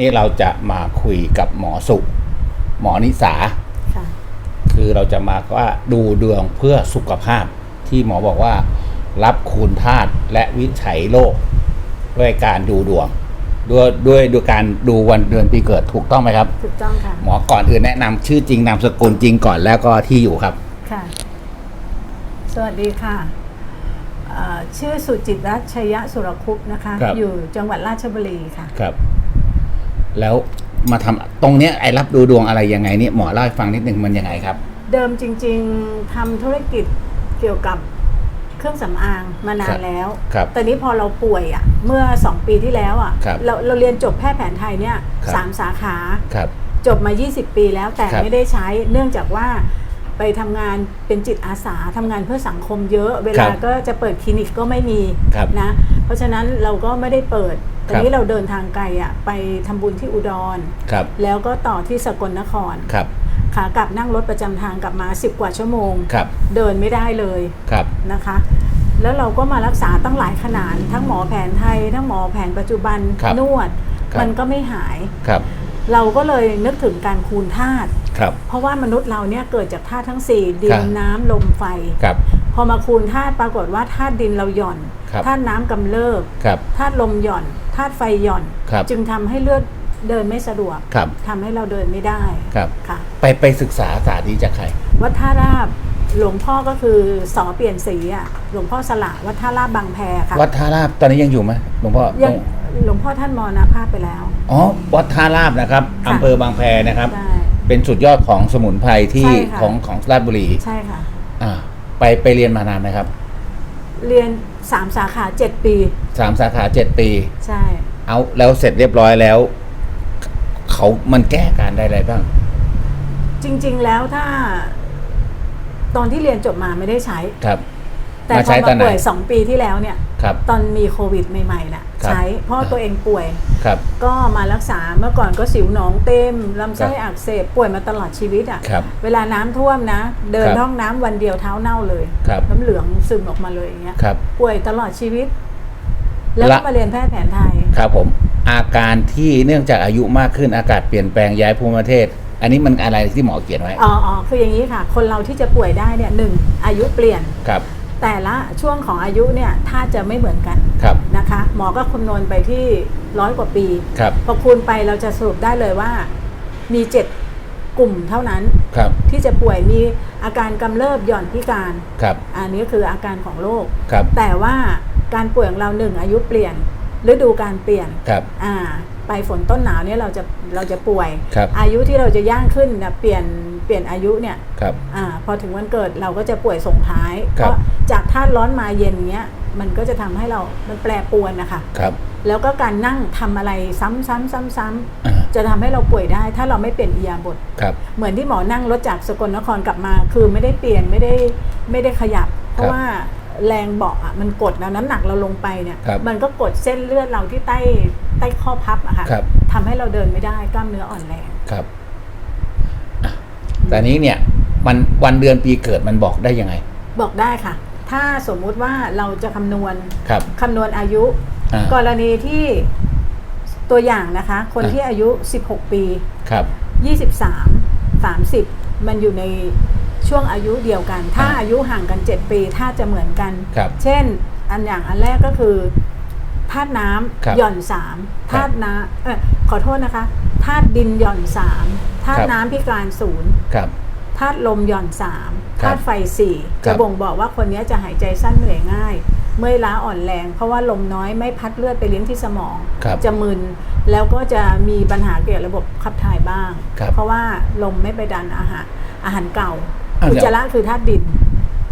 นี้เราจะมาคุยกับหมอสุ หมอนิสาค่ะคือเราจะมาว่าดูดวงเพื่อสุขภาพ ที่หมอบอกว่า รับคูณธาตุและวิจัยโรคด้วยการดูดวง ด้วยด้วยด้วยการดูวันเดือนปีเกิดถูกต้องไหมครับถูกต้องค่ะหมอก่อนอื่นแนะนำชื่อจริงนามสกุลจริงก่อนแล้วก็ที่อยู่ครับค่ะ สวัสดีค่ะเอ่อชื่อสุจิตรัชยสุรคุปต์นะคะครับอยู่จังหวัดราชบุรีค่ะครับ แล้วมาทำตรงเนี้ยไอ้รับดูดวงอะไรยังไงเนี่ยหมอเล่าให้ฟังนิดนึงมันยังไงครับ เดิมจริง ๆทำธุรกิจเกี่ยวกับเครื่องสำอางมานาครันบแล้ว ครับแต่นี้พอเราป่วยอะ เมื่อ 2 ปีที่แล้วอะ ครับเราเราเรียนจบแพทย์แผนไทยเนี่ยครับ สามสาขา ครับ จบมา 20 ปีแล้วแต่ครับไม่ได้ใช้ เนื่องจากว่าไปทำงานเป็นจิตอาสาทำงานเพื่อสังคมเยอะ เวลาก็จะเปิดคลินิกก็ไม่มีครับนะ เพราะฉะนั้นเราก็ไม่ได้เปิดตอนครับนี้เราเดินทางไกลอะไปทำบุญที่อุดรครับ แล้วก็ต่อที่สกลนครครับขากลับนั่งรถประจำทางกลับมา10กว่าชั่วโมงครับเดินไม่ได้เลยครับนะคะ แล้วเราก็มารักษาตั้งหลายขนาดทั้งหมอแผนไทย ทั้งหมอแผนปัจจุบันครับนวดครับมันก็ไม่หายครับ เราก็เลยนึกถึงการคูณธาตุครับเพราะว่ามนุษย์เราเนี่ยเกิดจากธาตุทั้ง4ดิครันบน้ำลมไฟครับพ อมาคูณธาตุปรากฏว่าธาตุดินเราหย่อนครับธาตุน้ำกำเริบครับธาตุลมหย่อนธาตุไฟหย่อนครับจึงทำให้เลือดเดินไม่สะดวกครับทำให้เราเดินไม่ได้ครับค่ะไปไปศึกษาศาสตร์นี้จากใคร วัดท่าราบหลวงพ่อก็คือสอเปลี่ยนสีอะหลวงพ่อสละวัดท่าราบบางแพค่ะวัดท่าราบตอนนี้ยังอยู่ไหมหลวงพ่อยังหลวงพ่อท่านมรณภาพไปแล้วอ๋อวัดท่าราบนะครับค่ะอำเภอบางแพนะครับใช่เป็นสุดยอดของสมุนไพรที่ใช่ค่ะของของราชบุรีใช่ค่ะอ่า ไปไปเรียนมานานไหมครับเรียนสามสาขาเจ็ดปี สามสาขาเจ็ดปี ใช่ เอาแล้วเสร็จเรียบร้อยแล้ว เขามันแก้อาการได้อะไรบ้าง จริง ๆ แล้วถ้า ตอนที่เรียนจบมาไม่ได้ใช้ ครับ แต่มาพใช้อตอมานไหนป่วยสองปีที่แล้วเนี่ย ครับ ตอนมีโควิดใหม่ๆน่ะครับ ใช้เพราะตัวเองป่วย ครับ ก็มารักษาเมื่อก่อนก็สิวหนองเต็มลำไส้ครับอักเสบป่วยมาตลอดชีวิตอะครับเวลาน้ำท่วมนะ เดินครับห้องน้ำวันเดียวเท้าเน่าเลย ครับน้ำเหลืองซึมออกมาเลยอย่างเงี้ยครับป่วยตลอดชีวิต แล้วละก็มาเรียนแพทย์แผนไทย ครับผม อาการที่เนื่องจากอายุมากขึ้นอากาศเปลี่ยนแปลงย้ายภูมิประเทศ อันนี้มันอะไรที่หมอเขียนไว้ อ๋ออ๋อคืออย่างนี้ค่ะ คนเราที่จะป่วยได้เนี่ยหนึ่งอายุเปลี่ยน ครับ แต่ละช่วงของอายุเนี่ยถ้าจะไม่เหมือนกันครับ นะคะ หมอก็คำนวณไปที่ร้อยกว่าปีครับพอคูณไปเราจะสรุปได้เลยว่า มีเจ็ดกลุ่มเท่านั้นครับที่จะป่วยมีอาการกำเริบหย่อนพิการครับอันนี้คืออาการของโรคครับแต่ว่าการป่วยของเราหนึ่งอายุเปลี่ยนฤดูการเปลี่ยนครับอ่าไปฝนต้นหนาวเนี่ยเราจะเราจะป่วยครับอายุที่เราจะย่างขึ้นเนี่ยเปลี่ยนเปลี่ยนอายุเนี่ยครับอ่าพอถึงวันเกิดเราก็จะป่วยส่งท้ายครับเพราะจากธาตุร้อนมาเย็นเงี้ย มันก็จะทำให้เรามันแปรปรวนนะคะครับ แล้วก็การนั่งทำอะไรซ้ำๆซ้ำๆอ่าจะทำให้เราป่วยได้ ถ้าเราไม่เปลี่ยนอิริยาบถครับ เหมือนที่หมอนั่งรถจากสกลนครกลับมา คือไม่ได้เปลี่ยนไม่ได้ไม่ได้ขยับ เพราะว่าแรงเบาะอะมันกดแล้วน้ำหนักเราลงไปเนี่ยครับมันก็กดเส้นเลือดเราที่ใต้ใต้ข้อพับอะค่ะครับทำให้เราเดินไม่ได้กล้ามเนื้ออ่อนแรงครับอะแต่นี้เนี่ยมันวันเดือนปีเกิดมันบอกได้ยังไง บอกได้ค่ะ ถ้าสมมุติว่าเราจะคำนวณครับ คำนวณอายุ อ่ากรณีที่ตัวอย่างนะคะ คนอ่าที่อายุ 16 ปี ครับ 23 30 มันอยู่ในช่วงอายุเดียวกัน ถ้าอ่าอายุห่างกัน 7 ปีถ้าจะเหมือนกัน ครับ เช่น อันอย่างอันแรกก็คือธาตุน้ครับำหย่อนสามครับธาตุน้ำเออขอโทษนะคะธาตุดินหย่อนสามธาครัตุบน้ำพิการศูนย์ ครับ ธาตุลมหย่อนสามครับธาตุไฟสี่ครัจะบบ่งบอกว่าคนนี้จะหายใจสั้นเหนื่อยง่าย เมื่อยล้าอ่อนแรง เพราะว่าลมน้อยไม่พัดเลือดไปเลี้ยงที่สมองครับจะมึนแล้วก็จะมีปัญหาเกี่ยวกับระบบขับถ่ายบ้างครับเพราะว่าลมไม่ไปดันอาหารอาหารเก่าอ้าวอุจเดี๋ยวจาระคือธาตุดิน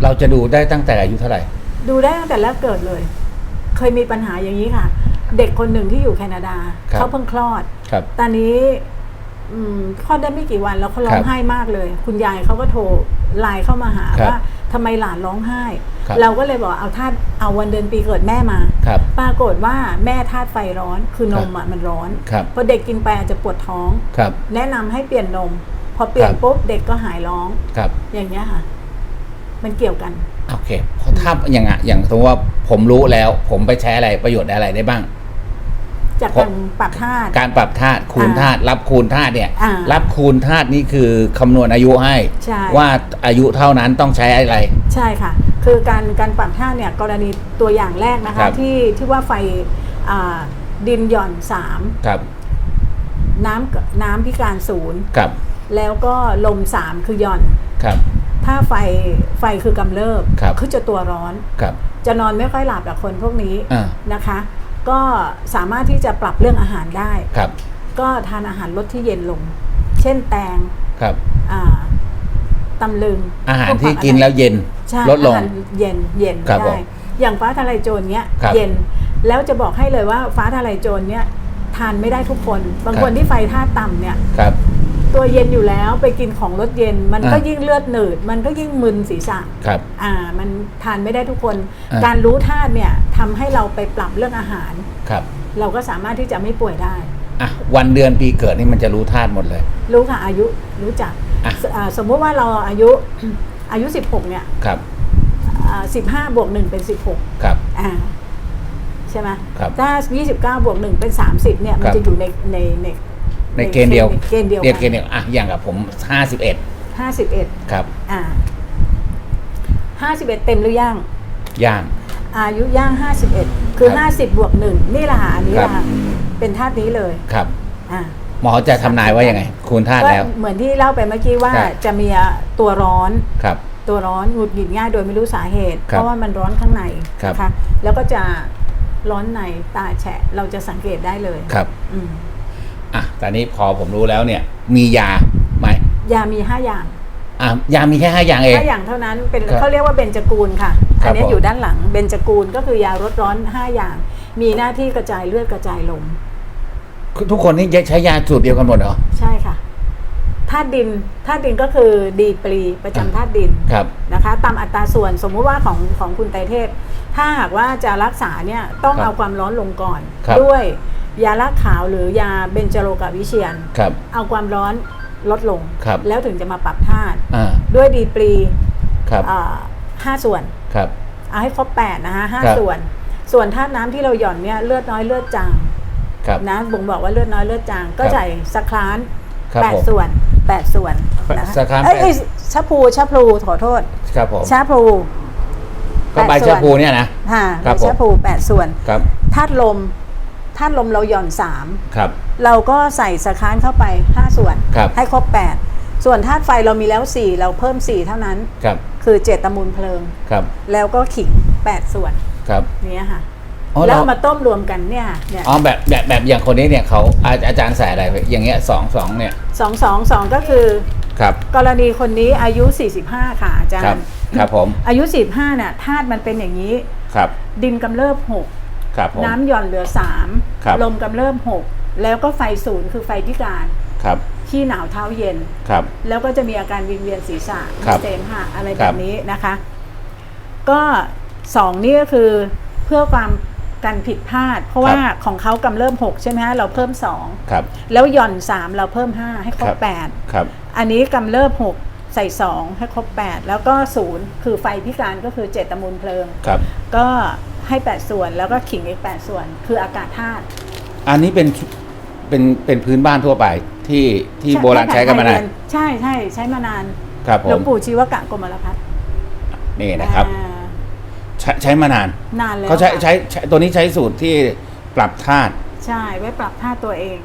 เราจะดูได้ตั้งแต่อายุเท่าไหร่ ดูได้ตั้งแต่แรกเกิดเลย เคยมีปัญหาอย่างนี้ค่ะ เด็กคนหนึ่งที่อยู่แคนาดาครับเขาเพิ่งคลอดครับตอนนี้ อืมคลอดได้ไม่กี่วันแล้วเขาร้อครังบไห้มากเลย คุณยายเขาก็โทรไลน์เข้ามาหาครับว่าทำไมหลานร้องไห้ ครับเราก็เลยบอกเอาธาตุเอาวันเดือนปีเกิดแม่มา ครับปรากฏว่าแม่ธาตุไฟร้อนคือนมอะมันร้อนครับ พอเด็กกินไปอาจจะปวดท้อง ครับ แนะนำให้เปลี่ยนนม พอเปลี่ยนครับ ปุ๊บเด็กก็หายร้อง ครับอย่างเงี้ยค่ะ มันเกี่ยวกัน โอเคเพราะถ้าอย่างอะอย่างสมมติว่าผมรู้แล้ว ผมไปใช้อะไรประโยชน์อะไรได้บ้าง จากการปรับธาตุการปรับธาตุคูณอ่าธาตุรับคูณธาตุเนี่ยอ่ารับคูณธาตุนี่คือคำนวณอายุให้ใช่ว่าอายุเท่านั้นต้องใช้อะไร ใช่ค่ะ คือการการปรับธาตุเนี่ยกรณีตัวอย่างแรกนะครัคะบที่ที่ว่าไฟอ่าดินหย่อนสามครับน้ำน้ำพิการศูนย์ครับแล้วก็ลมสามคือหย่อนครับถ้าไฟไฟคือกำเริบครับเขาจะตัวร้อนครับจะนอนไม่ค่อยหลับกับคนพวกนี้อ่านะคะ ก็สามารถที่จะปรับเรื่องอาหารได้ ครับ ก็ทานอาหารลดที่เย็นลง เช่นแตงครับ อ่าตำลึงอาหารพวที่ผักินอะไรแล้วเย็นใช่ลดลงอาหารเย็นเย็นครับผได้มอย่างฟ้าทะลายโจรเนี้ยครับเย็นแล้วจะบอกให้เลยว่าฟ้าทะลายโจรเนี้ยทานไม่ได้ทุกคน บางครับ คนที่ไฟธาตุต่ำเนี่ย ครับ ตัวเย็นอยู่แล้วไปกินของรสเย็น มันก็อ่ายิ่ยิ่งเลือดหนืด มันก็ยิ่งมึนศีรษะครับอ่ามันทานไม่ได้ทุกคนอ่าการรู้ธาตุเนี่ยทำให้เราไปปรับเรื่องอาหารครับ เราก็สามารถที่จะไม่ป่วยได้อะวันเดือนปีเกิดนี่มันจะรู้ธาตุหมดเลย รู้ค่ะอายุรู้จักอะสอ่าสมมุติว่าเราอายุอายุ 16 เนี่ยครับอ่า15บวก1เป็น16ครับอ่าใช่ไหมครับถ้า29บวก1เป็น30เนี่ยมัคนรับจะอยู่ในในใน ในเกณฑ์เดียวเกณฑ์เดียวเรียกเกกัณฑ์เดียวอะอย่างกับผมห้าสิบเอ็ด51ครับ อ่า51เต็มหรือยังย่าง อายุย่าง51คือครับ50บวก1นี่แหละค่ะอันนี้ครับแหละค่ะเป็นธาตุนี้เลยครับอ่าหมอจะทำนายว่ายังไง คูณธาตุก็แล้ว เหมือนที่เล่าไปเมื่อกี้ว่าครับจะมีตัวร้อนครับตัวร้อนหงุดหงิดง่ายโดยไม่รู้สาเหตุครับเพราะว่ามันร้อนข้างในครับนะคะแล้วก็จะร้อนในตาแฉะเราจะสังเกตได้เลยครับอืม อะตอนนี้พอผมรู้แล้วเนี่ย มียาไหมยามีห้าอย่างอะยามีแค่ห้าอย่างเอง ห้าอย่างเท่านั้นเป็นครับเขาเรียกว่าเบญจกูลค่ะ ครับอันนี้ผม อยู่ด้านหลังเบญจกูลก็คือยาลดร้อนห้าอย่าง มีหน้าที่กระจายเลือดกระจายลมทุกคนนี่ใช้ยาสูตรเดียวกันหมดเหรอ ใช่ค่ะธาตุดินธาตุดินก็คือดีปรีประจำธาตุดิน ครับ นะคะตามอัตราส่วนสมมุติว่าของของคุณไตรเทพ ถ้าหากว่าจะรักษาเนี่ยต้องครับเอาความร้อนลงก่อน ครับด้วย ยาละขาวหรือยาเบนจโรกวิเชียน ครับ เอาความร้อนลดลง ครับแล้วถึงจะมาปรับธาตุอ่าด้วยดีปรีครับ อ่าห้าส่วน ครับ เอาให้ครบแปดนะคะห้าครับ ส่วน ส่วนธาตุน้ำที่เราหย่อนเนี่ยเลือดน้อยเลือดจางครับ นะบ่งบอกว่าเลือดน้อยเลือดจางก็ครับ ใส่สครานครับแปดผม ส่วนแปดส่วนนะคะสครานเอ้ยแปด เอ้ยชะพลูชะพลูขอโทษครับผมชะพลู ก็ใบแปดส่ชะวนพูเนี่ยนะ ค่ะครับใบชะพลูแปดส่วนครับ ธาตุลม ธาตุลมเราหย่อนสามครับ เราก็ใส่สคานเข้าไปห้าส่วน ครับให้ครบแปดส่วนธาตุไฟเรามีแล้วสี่เราเพิ่มสี่เท่านั้น ครับคือเจตตมูลเพลิง ครับแล้วก็ขิงแปดส่วนครับเนี้ยค่ะอ๋อแล้วเราเอามาต้มรวมกันเนี่ยเนี่ยอ๋อแบบแบบแบบอย่างคนนี้เนี่ยเขาอาอาจารย์ใส่อะไรไปอย่างเงี้ยสองสองเนี่ยสองสองสองก็คือ ครับ กรณีคนนี้อายุ 45 ค่ะอาจารครับย์ ครับผมอายุ 45เนี่ยธาตุมันเป็นอย่างนี้ ครับ ดินกำเริบหก ครับผมน้ำหย่อนเหลือครับ3ลมกำเริบหกแล้วก็ไฟศูนย์คือไฟพิการ ครับขี้หนาวเท้าเย็น ครับ แล้วก็จะมีอาการวิงเวียนศีรษะครับเสมหะอะไรคแบรับบนี้นะคะ ก็สองนี่ก็คือเพื่อความกันผิดพลาด เพราะว่าของเขากำเริ่ม6ใช่ไหมฮะเราเพิ่มครับ2แล้วหย่อน3เราเพิ่ม5ให้ครครับบ8ครับ อันนี้กำเริบ6ใส่ 2 ให้ครบ 8 แล้วก็ 0 คือไฟพิการก็คือเจตตมูลเพลิง ครับ ก็ ให้8ส่วน แล้วก็ขิงอีก8ส่วน คืออากาศธาตุอันนี้เป็นเป็นเป็นพื้นบ้านทั่วไปที่ที่โบราณใช้กันมานานใช่ใช่ใช้มานานครับผหลวงมปู่ชีวกะกรมลพัฒน์นี่นะครับอ่าใช้ใช้มานานนานแล้วเขาใช้ค่ะใช้ใช้ตัวนี้ใช้สูตรที่ปรับธาตุใช่ไว้ปรับท่าตัวเอง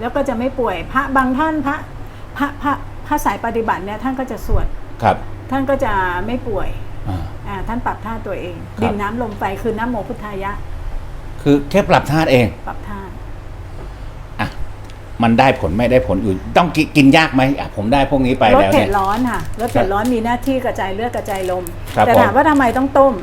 แล้วก็จะไม่ป่วยพระบางท่านพระพระพระพระสายปฏิบัติเนี่ยท่านก็จะสวดครับ ท่านก็จะไม่ป่วยอ่าอ่า ท่านปรับท่าตัวเองครับดินน้ำลมไฟคือน้ำโมพุทธายะ คือแค่ปรับธาตุเอง ปรับท่าอะ มันได้ผลไม่ได้ผลอยู่ต้องกินกินยากไหมอะผมได้พวกนี้ไปลดแล้วเผ็เนี่ดย ร้อนค่ะลดเผ็ดร้อนมีหน้าที่กระจายเลือดกระจายลม ครับแต่ผมถามว่าทำไมต้องต้ม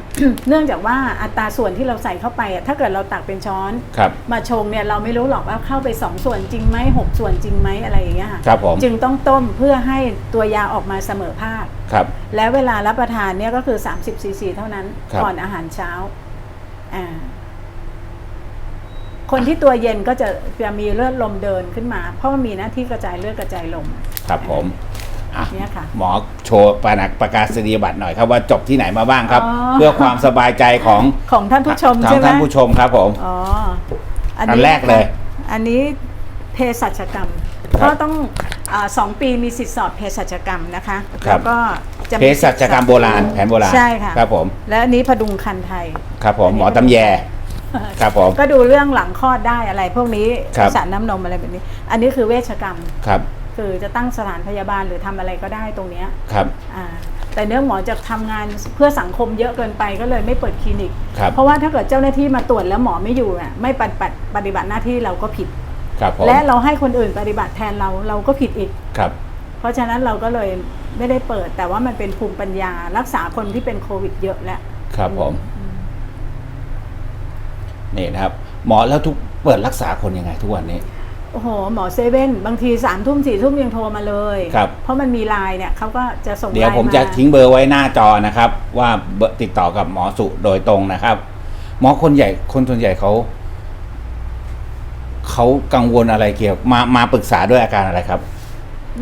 เนื่องจากว่าอัตราส่วนที่เราใส่เข้าไปอะถ้าเกิดเราตักเป็นช้อน ครับ มาชงเนี่ยเราไม่รู้หรอกว่าเข้าไปสองส่วนจริงไหมหกส่วนจริงไหมอะไรอย่างเงี้ยค่ะครับผมจึงต้องต้มเพื่อให้ตัวยาออกมาเสมอภาค ครับ แล้วเวลารับประทานเนี่ยก็คือ 30ซีซีเท่านั้นครับ ก่อนอาหารเช้าอ่า คนที่ตัวเย็นก็จะจะมีเลือดลมเดินขึ้นมา เพราะมันมีหน้าที่กระจายเลือดกระจายลม ครับผมอะเนี่ยค่ะ หมอโชว์ปานักประกาศนียบัตรหน่อยครับว่าจบที่ไหนมาบ้างครับ อ๋อ เพื่อความสบายใจของของท่านผู้ชมทาใช่งไหมท่านผู้ชมครับผม อ๋ออันแรกเลยอันนี้เภสัชกรรมครับก็ต้องอาสองปีมีสิทธิสอบเภสัชกรรมนะคะครับ แล้วก็จะเภสัชกรรมโบราณแผนโบราณใช่ค่ะ ครับผม และอันนี้พดุงคันไทย ครับผมหมอตำแย ครับผม ก็ดูเรื่องหลังคลอดได้อะไร พวกนี้ครับ สารน้ำนมอะไรแบบนี้ อันนี้คือเวชกรรม ครับคือจะตั้งสถานพยาบาลหรือทำอะไรก็ได้ตรงเนี้ยครับ อ่าแต่เนื้อหมอจะทำงานเพื่อสังคมเยอะเกินไปก็เลยไม่เปิดคลินิก ครับ เพราะว่าถ้าเกิดเจ้าหน้าที่มาตรวจแล้วหมอไม่อยู่อะไม่ปฏิบัติปฏิบัติหน้าที่เราก็ผิด ครับผมและเราให้คนอื่นปฏิบัติแทนเราเราก็ผิดอีก ครับ เพราะฉะนั้นเราก็เลยไม่ได้เปิด แต่ว่ามันเป็นภูมิปัญญารักษาคนที่เป็นโควิดเยอะแล้ว ครับผม นี่นะครับ หมอแล้วทุกเปิดรักษาคนยังไงทุกวันนี้ โอ้โห หมอเซเว่นบางทีสามทุ่มสี่ทุ่มยังโทรมาเลยครับ เพราะมันมีไลน์เนี่ยเขาก็จะส่งเดี๋ยวไลน์ผมจะทิ้งเบอร์ไว้หน้าจอนะครับ ว่าเบอร์ติดต่อกับหมอสุโดยตรงนะครับ หมอคนใหญ่คนส่วนใหญ่เขาเขากังวลอะไรเกี่ยวมามาปรึกษาด้วยอาการอะไรครับ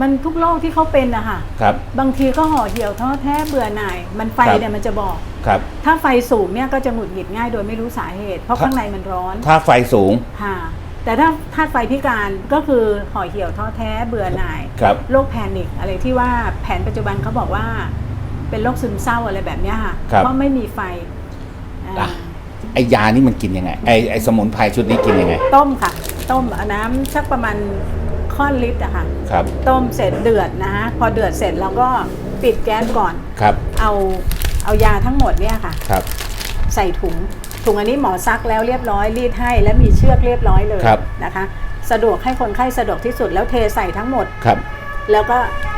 มันทุกโรคที่เขาเป็นอะค่ะครับ บางทีก็ห่อเหี่ยวท้อแท้เบื่อหน่าย มันไฟครับ เนี่ยมันจะบอก ครับ ถ้าไฟสูงเนี่ยก็จะหงุดหงิดง่ายโดยไม่รู้สาเหตุ เพราะถ้าข้างในมันร้อนถ้าไฟสูงค่ะแต่ถ้าธาตุไฟพิการก็คือห่อเหี่ยวท้อแท้เบื่อหน่ายครับ โรคแพนิคอะไรที่ว่าแผนปัจจุบันเขาบอกว่า เป็นโรคซึมเศร้าอะไรแบบเนี้ยค่ะ ครับเพราะไม่มีไฟอ่าอะ ไอยานี่มันกินยังไงไอไอสมุนไพรชุดนี้กินยังไง ต้มค่ะ ต้มเอาน้ำสักประมาณ ข้อนลิตรอะค่ะ ครับ ต้มเสร็จเดือดนะฮะพอเดือดเสร็จเราก็ปิดแก๊สก่อน ครับ เอาเอายาทั้งหมดเนี่ยค่ะ ครับ ใส่ถุง ถุงอันนี้หมอซักแล้วเรียบร้อยรีดให้และมีเชือกเรียบร้อยเลยครับ นะคะ สะดวกให้คนไข้สะดวกที่สุดแล้วเทใส่ทั้งหมด ครับ แล้วก็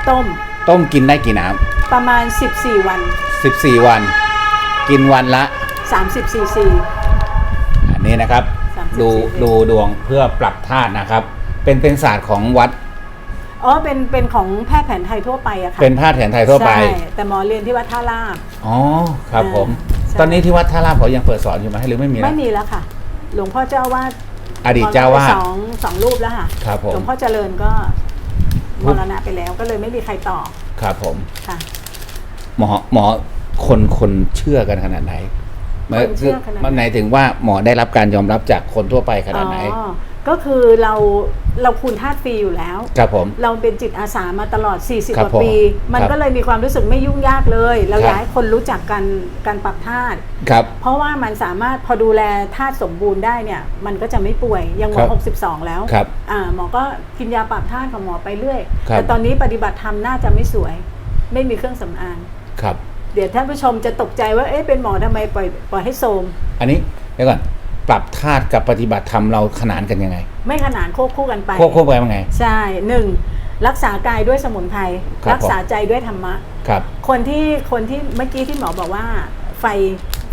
ต้มต้มกินได้กี่น้ประมาณ 14 วันำสิบสี่วัน กินวันละ 30 ซีซี อันนี้นะครับ 30ดูซีซีดูดวงเพื่อปรับธาตุนะครับ เป็นเป็นศาสตร์ของวัด อ๋อเป็นเป็นของแพทย์แผนไทยทั่วไปอะค่ะเป็นแพทย์แผนไทยทั่วไป ใช่แต่หมอเรียนที่วัดท่าลาบ อ๋อครับผม ใช่ ตอนนี้ที่วัดท่าลาภเขายังเปิดสอนอยู่ไหมหรือไม่มีแล้วไม่มีแล้วค่ะ หลวงพ่อเจ้าอาวาดอดีตเจ้าวาด สองสองรูปแล้วค่ะครับผมหลวงพ่อเจริญก็มรณะไปแล้วก็เลยไม่มีใครต่อครับผม ค่ะ หมอหมอคนคนเชื่อกันขนาดไหนหมายคนเชื่อขนาดไหน มันหมายถึงว่าหมอได้รับการยอมรับจากคนทั่วไปขนาดไหน อ๋อ ก็คือเราเราคูณธาตุฟรีอยู่แล้ว ครับผม เราเป็นจิตอาสามาตลอด 40ครักบว่าผมปี มันครับก็เลยมีความรู้สึกไม่ยุ่งยากเลย เราครับอยากให้คนรู้จักกันการปรับธาตุ ครับ เพราะว่ามันสามารถพอดูแลธาตุสมบูรณ์ได้เนี่ย มันก็จะไม่ป่วยยังหมครัอบ62 แล้วครับอ่าหมอก็กินยาปรับธาตุของหมอไปเรื่อย ครับ แต่ตอนนี้ปฏิบัติธรรมน่าจะไม่สวย ไม่มีเครื่องสำอาง ครับ เดี๋ยวท่านผู้ชมจะตกใจว่า เอ๊ะเป็นหมอทำไมปล่อยปล่อยให้โทรม อันนี้เดี๋ยวก่อน ปรับธาตุกับปฏิบัติธรรมเราขนานกันยังไงไม่ขนานควบคู่กันไป ควบคู่ไปยังไง ใช่หนึ่งรักษากายด้วยสมุนไพรครับรักษาใจด้วยธรรมะ ครับ คนที่คนที่เมื่อกี้ที่หมอบอกว่า ไฟ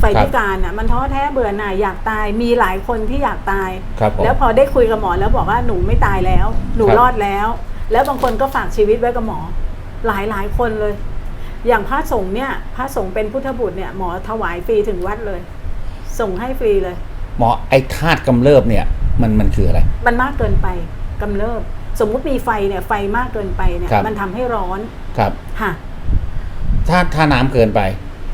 ไฟครับพิการอะมันท้อแท้เบื่อหน่ายอยากตายมีหลายคนที่อยากตาย ครับผม แล้วพอได้คุยกับหมอแล้วบอกว่าหนูไม่ตายแล้ว หนูครับ รอดแล้ว แล้วบางคนก็ฝากชีวิตไว้กับหมอ หลายหลายคนเลย อย่างพระสงฆ์เนี่ยพระสงฆ์เป็นพุทธบุตรเนี่ยหมอถวายฟรีถึงวัดเลย ส่งให้ฟรีเลย หมอไอ้ธาตุกำเริบเนี่ยมันมันคืออะไร มันมากเกินไปกำเริบ สมมุติมีไฟเนี่ยไฟมากเกินไปเนี่ยครับ มันทำให้ร้อนครับค่ะถ้าถ้าน้ำเกินไป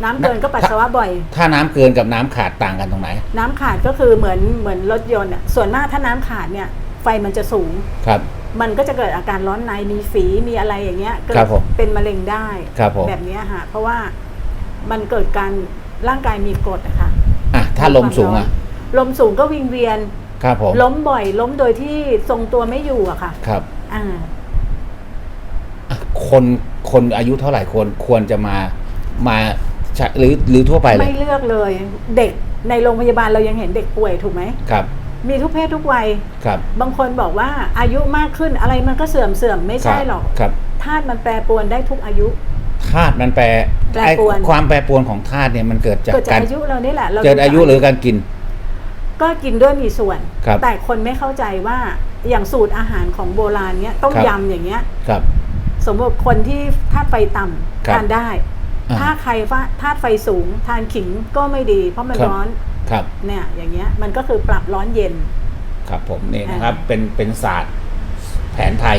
น้ำเกินก็ปัสสาวะบ่อย ถ้าน้ำเกินกับน้ำขาดต่างกันตรงไหนน้ำขาดก็คือเหมือนเหมือนรถยนต์อะส่วนมากถ้าน้ำขาดเนี่ย ไฟมันจะสูง ครับ มันก็จะเกิดอาการร้อนในมีฝีมีอะไรอย่างเงี้ยเกิดครับผม เป็นมะเร็งได้ ครับผมแบบเนี้ยค่ะเพราะว่ามันเกิดการร่างกายมีกรดอะค่ะ อะถ้าลมสูงอะ ลมสูงก็วิงเวียน ครับผมล้มบ่อย ล้มโดยที่ทรงตัวไม่อยู่อะค่ะ ครับอ่า อะคนคนอายุเท่าไหร่ควรควรจะมามาใช้หรือหรือทั่วไปเลยไม่เลือกเลย เด็กในโรงพยาบาลเรายังเห็นเด็กป่วยถูกไหม ครับมีทุกเพศทุกวัย ครับบางคนบอกว่าอายุมากขึ้นอะไรมันก็เสื่อมเสื่อมไม่ใช่หรอกครับธาตุมันแปรปรวนได้ทุกอายุ ธาตุมันแปรแปรไอ้ปรวน ความแปรปรวนของธาตุเนี่ยมันเกิดจากเกิดจากการอายุเรานี่แหละรเกิดอายุหรือการกิน ก็กินด้วยมีส่วน ครับแต่คนไม่เข้าใจว่าอย่างสูตรอาหารของโบราณเนี้ยต้มครับ ยำอย่างเงี้ย ครับ สมมติคนที่ธาตุไฟต่ำครับทานได้ อ่าถ้าใครว่าธาตุไฟสูง ทานขิงก็ไม่ดี เพราะมันครับ ร้อนครับ เนี่ยอย่างเงี้ยมันก็คือปรับร้อนเย็น ครับผมนี่อ่านะครับเป็นเป็นศาสตร์แผนไทย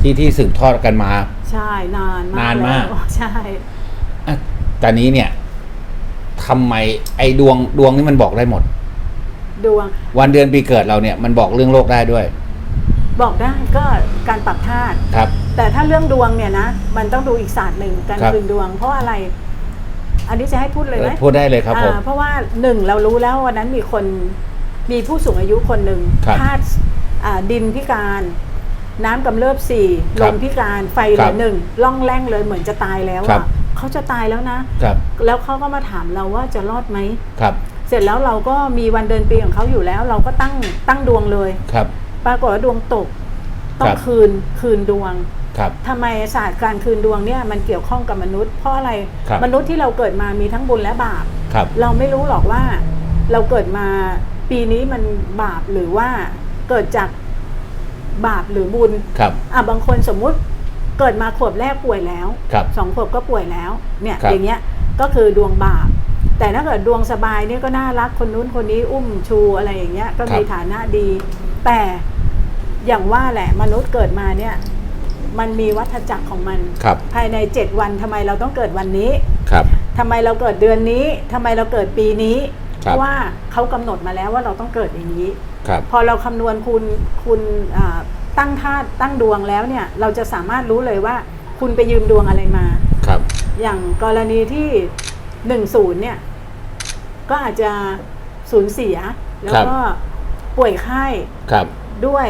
ที่ที่สืบทอดกันมา ใช่นานมากนานมาก แล้วใช่ อะตอนนี้เนี่ยทำไมไอ้ดวงดวงนี่มันบอกได้หมด ดวง วันเดือนปีเกิดเราเนี่ยมันบอกเรื่องโลกได้ด้วย บอกได้ก็การปรับธาตุครับ แต่ถ้าเรื่องดวงเนี่ยนะ มันต้องดูอีกศาสตร์หนึ่งการครับคืนดวง เพราะอะไร อันนี้จะให้พูดเลยไหมพูดได้เลยครับผมอ่าเพราะว่าหนึ่งเรารู้แล้ววันนั้นมีคนมีผู้สูงอายุคนหนึ่งครับธาตุอ่าดินพิการน้ำกำเริบสี่คลรับมพิการไฟเหครัลือบหนึ่งล่องแรงเลยเหมือนจะตายแล้วครัอะบเขาจะตายแล้วนะครับแล้วเขาก็มาถามเราว่าจะรอดไหมครับ เสร็จแล้วเราก็มีวันเดือนปีของเขาอยู่แล้ว เราก็ตั้งตั้งดวงเลยครับ ปรากฏว่าดวงตกต้อครังบ คืนคืนดวงครับทำไมศาสตร์การคืนดวงเนี่ยมันเกี่ยวข้องกับมนุษย์เพราะอะไรครับ มนุษย์ที่เราเกิดมามีทั้งบุญและบาป ครับ เราไม่รู้หรอกว่าเราเกิดมาปีนี้มันบาปหรือว่าเกิดจากบาปหรือบุญ ครับ อะบางคนสมมุติเกิดมาขวบแรกป่วยแล้วครับ สองขวบก็ป่วยแล้วเนี่ยครับ อย่างเงี้ยก็คือดวงบาป แต่ถ้าเกิดดวงสบายเนี่ยก็น่ารักคนนู้นคนนี้อุ้มชูอะไรอย่างเงี้ยก็มีฐานะดี แต่อย่างว่าแหละมนุษย์เกิดมาเนี่ยมันมีวัฏจักรของมันครับภายในเจ็ดวันทำไมเราต้องเกิดวันนี้ครับทำไมเราเกิดเดือนนี้ทำไมเราเกิดปีนี้ครัเพบราะว่าเขากำหนดมาแล้วว่าเราต้องเกิดอย่างนี้ครับพอเราคำนวณคุณคุณอ่าตั้งธาตุตั้งดวงแล้วเนี่ย เราจะสามารถรู้เลยว่าคุณไปยืมดวงอะไรมาครับ อย่างกรณีที่ หนึ่งศูนย์เนี่ย ก็อาจจะสูญเสีย แล้วก็ป่วยไข้ครับ ด้วย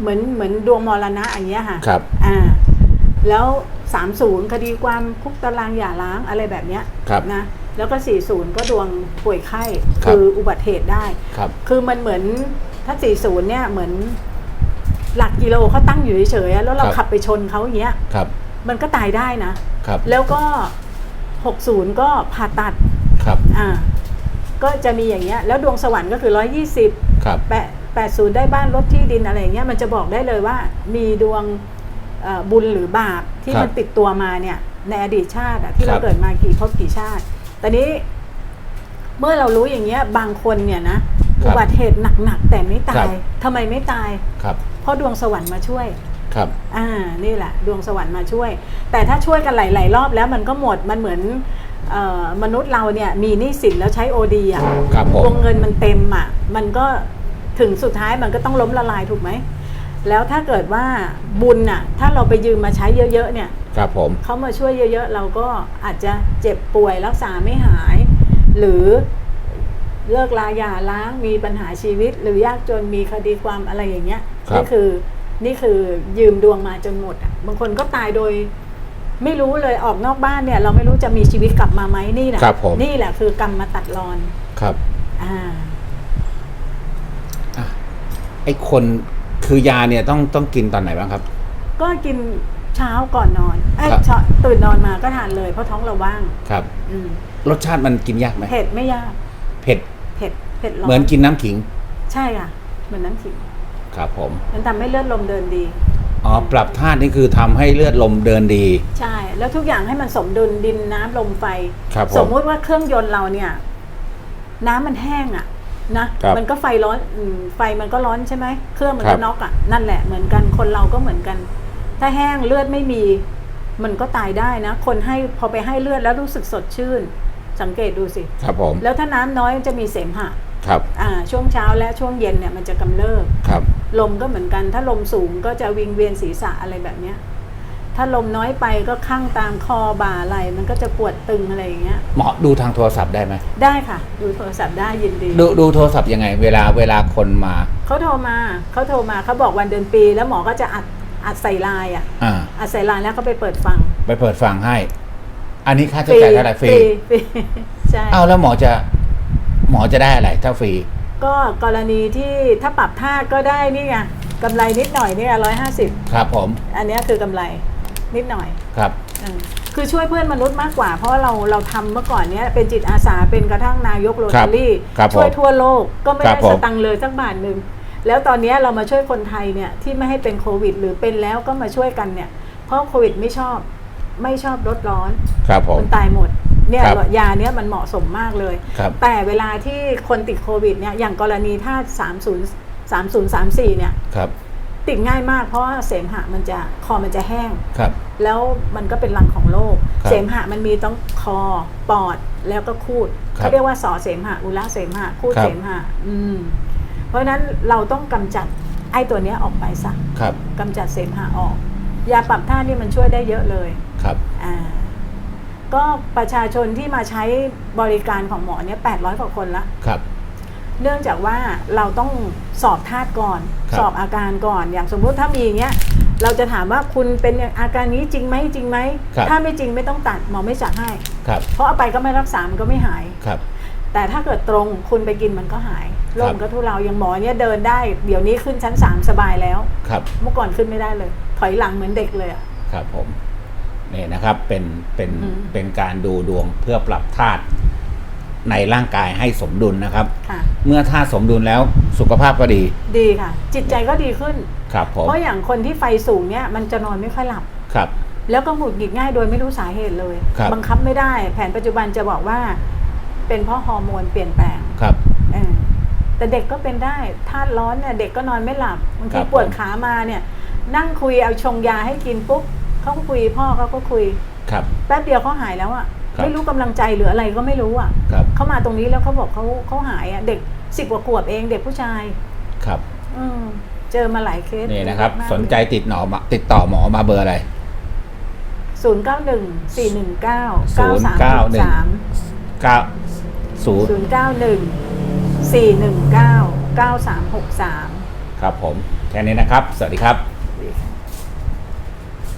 เหมือนเหมือนดวงมรณะอย่างเงี้ยค่ะครับ อ่า แล้วสามศูนย์คดีความคุกตารางหย่าร้างอะไรแบบเนี้ยครับนะแล้วก็สี่ศูนย์ก็ดวงป่วยไข้ครับคืออุบัติเหตุได้ครับ คือมันเหมือนถ้า40เนี่ยเหมือนหลักกิโลเขาตั้งอยู่เฉยๆอะแล้วเราครับขับไปชนเขาอย่างเงี้ยครับ มันก็ตายได้นะครับ แล้วก็ 60 ก็ผ่าตัดครับอ่าก็จะมีอย่างเงี้ยแล้วดวงสวรรค์ก็คือ 120ครับแปด80 ได้บ้านรถที่ดินอะไรอย่างเงี้ยมันจะบอกได้เลยว่ามีดวงเอ่อบุญหรือบาปที่ครับมันติดตัวมาเนี่ยในอดีตชาติอะที่ครัเราบเกิดมากี่ภพกี่ชาติแต่นี้เมื่อเรารู้อย่างเงี้ยบางคนเนี่ยนะอุบัติเหตุหนักๆแต่ไม่ตายทำไมไม่ตาย ครับ เพราะดวงสวรรค์มาช่วย ครับอ่านี่แหละ ดวงสวรรค์มาช่วย แต่ถ้าช่วยกันหลายๆรอบแล้วมันก็หมดมันเหมือนเออมนุษย์เราเนี่ยมีหนี้สินแล้วใช้โอดีอะครับผมวงเงินมันเต็มอะมันก็ถึงสุดท้ายมันก็ต้องล้มละลายถูกไหมแล้วถ้าเกิดว่าบุญน่ะถ้าเราไปยืมมาใช้เยอะๆเนี่ยครับผมเขามาช่วยเยอะๆ เราก็อาจจะเจ็บป่วยรักษาไม่หาย หรือเลิกลาหย่าร้างมีปัญหาชีวิต หรือยากจนมีคดีความอะไรอย่างเงี้ยครับนี่คือ นี่คือยืมดวงมาจนหมดอะบางคนก็ตายโดย ไม่รู้เลยออกนอกบ้านเนี่ย เราไม่รู้จะมีชีวิตกลับมาไหมนี่แหละครับผม นี่แหละคือกรรมมาตัดรอน ครับอ่าไอ้คนคือยาเนี่ยต้องต้องกินตอนไหนบ้างครับ ก็กินเช้าก่อนนอนเอ้ยครับ เช้าตื่นนอนมาก็ทานเลย เพราะท้องเราว่าง ครับ อืมรสชาติมันกินยากไหมเผ็ดไม่ยาก เผ็ดเผ็ดเผ็ดร้อนเหมือนกินน้ำขิง ใช่ค่ะ เหมือนน้ำขิง ครับผมมันทำให้เลือดลมเดินดี อ๋อปรับธาตุนี่คือทำให้เลือดลมเดินดี ใช่ แล้วทุกอย่างให้มันสมดุลดินน้ำลมไฟ ครับผมสมมุติว่าเครื่องยนต์เราเนี่ย น้ำมันแห้งอะนะครับมันก็ไฟร้อนอืมไฟมันก็ร้อนใช่ไหมเครื่องมันครัก็บ น็อกอะนั่นแหละเหมือนกันคนเราก็เหมือนกัน ถ้าแห้งเลือดไม่มี มันก็ตายได้นะ คนให้พอไปให้เลือดแล้วรู้สึกสดชื่น สังเกตดูสิ ครับผม แล้วถ้าน้ำน้อยจะมีเสมหะ ครับอ่าช่วงเช้าและช่วงเย็นเนี่ยมันจะกำเริบ ครับ ลมก็เหมือนกัน ถ้าลมสูงก็จะวิงเวียนศีรษะอะไรแบบเนี้ย ถ้าลมน้อยไปก็ข้างตามคอบ่าไหลมันก็จะปวดตึงอะไรอย่างเงี้ย เหมาะดูทางโทรศัพท์ได้ไหมได้ค่ะ ดูโทรศัพท์ได้ยินดี ดูดูโทรศัพท์ยังไง เวลาเวลาคนมา เขาโทรมา เขาโทรมาเขาบอกวันเดือนปี แล้วหมอก็จะอัดอัดใส่ไลน์อะ อ่า อัดใส่ไลน์แล้วก็ไปเปิดฟังไปเปิดฟังให้ อันนี้ค่าใช้จ่ายเท่าไหร่ฟรีฟรีใช่ อ้าวแล้วหมอจะ หมอจะได้อะไรถ้าฟรี ก็กรณีที่ถ้าปรับท่าก็ได้นี่ไงกำไรนิดหน่อยเนี่ยร้อยห้าสิบครับผม อันเนี้ยคือกำไรนิดหน่อยครับเออคือช่วยเพื่อนมนุษย์มากกว่า เพราะว่าเราเราทำเมื่อก่อนเนี้ยเป็นจิตอาสาเป็นกระทั่งนายกโรตารี่ครับผมช่วยทั่วโลกก็ไม่ครัได้บผมสตังค์เลยสักบาทหนึ่งแล้วตอนเนี้ยเรามาช่วยคนไทยเนี่ยที่ไม่ให้เป็นโควิด หรือเป็นแล้วก็มาช่วยกันเนี่ย เพราะโควิดไม่ชอบไม่ชอบรถร้อนครับผมมันตายหมด เนี่ยครับยาเนี้ยมันเหมาะสมมากเลย ครับแต่เวลาที่คนติดโควิดเนี่ยอย่างกรณีถ้า 30 3034 เนี่ย ครับติดง่ายมากเพราะว่าเสมหะมันจะคอมันจะแห้ง ครับ แล้วมันก็เป็นรังของโรคครับเสมหะมันมีต้องคอปอดแล้วก็คูดครับเขาเรียกว่าสอเสมหะอุระเสมหะคูดครับ เสมหะอืมเพราะฉะนั้นเราต้องกำจัดไอ้ตัวเนี้ยออกไปซะครับกำจัดเสมหะออก ยาปรับท่าตุนี่มันช่วยได้เยอะเลยครับ อ่า ก็ประชาชนที่มาใช้บริการของหมอเนี่ย800กว่าคนละ ครับ เนื่องจากว่าเราต้องสอบธาตุก่อน ครับสอบอาการก่อน อย่างสมมุติถ้ามีอย่างเงี้ย เราจะถามว่าคุณเป็นอาการนี้จริงไหมจริงไหม ครับ ถ้าไม่จริงไม่ต้องตัดหมอไม่จัดให้ ครับ เพราะเอาไปก็ไม่รักษา มันก็ไม่หาย ครับ แต่ถ้าเกิดตรงคุณไปกินมันก็หายโรคมันก็ทุเลาอย่างหมอเนี่ยเดินได้ เดี๋ยวนี้ขึ้นชั้นสามสบายแล้ว ครับ เมื่อก่อนขึ้นไม่ได้เลย ถอยหลังเหมือนเด็กเลยอะ ครับผม นี่นะครับเป็นเป็นอืมเป็นการดูดวงเพื่อปรับธาตุในร่างกายให้สมดุลนะครับ ค่ะ เมื่อธาตุสมดุลแล้วสุขภาพก็ดีดีค่ะ จิตใจก็ดีขึ้น ครับผมเพราะอย่างคนที่ไฟสูงเนี่ยมันจะนอนไม่ค่อยหลับ ครับ แล้วก็หงุดหงิดง่ายโดยไม่รู้สาเหตุเลยครับบังคับไม่ได้ แผนปัจจุบันจะบอกว่า เป็นเพราะฮอร์โมนเปลี่ยนแปลงครับ เออแต่เด็กก็เป็นได้ธาตุร้อนเนี่ยเด็กก็นอนไม่หลับบางครัทีบปวดขามาเนี่ย นั่งคุยเอาชงยาให้กินปุ๊บ เขาก็คุยพ่อเขาก็คุย ครับ แป๊บเดียวเขาหายแล้วอะครับ ไม่รู้กำลังใจหรืออะไรก็ไม่รู้อะครับ เขามาตรงนี้แล้วเขาบอกเขาเขาหายอะเด็กสิบกว่าขวบเองเด็กผู้ชาย ครับ อืมเจอมาหลายเคสนี่นะครับมากสนใจติดหนอมาติดต่อหมอมาเบอร์อะไร ศูนย์เก้าหนึ่งสี่หนึ่งเก้าศูเก้านย์สามเก้าหนึ่งสามเก้าศูนย์ศูนย์เก้าหนึ่งสี่หนึ่งเก้าเก้าสามหกสาม ครับผม แค่นี้นะครับ สวัสดีครับ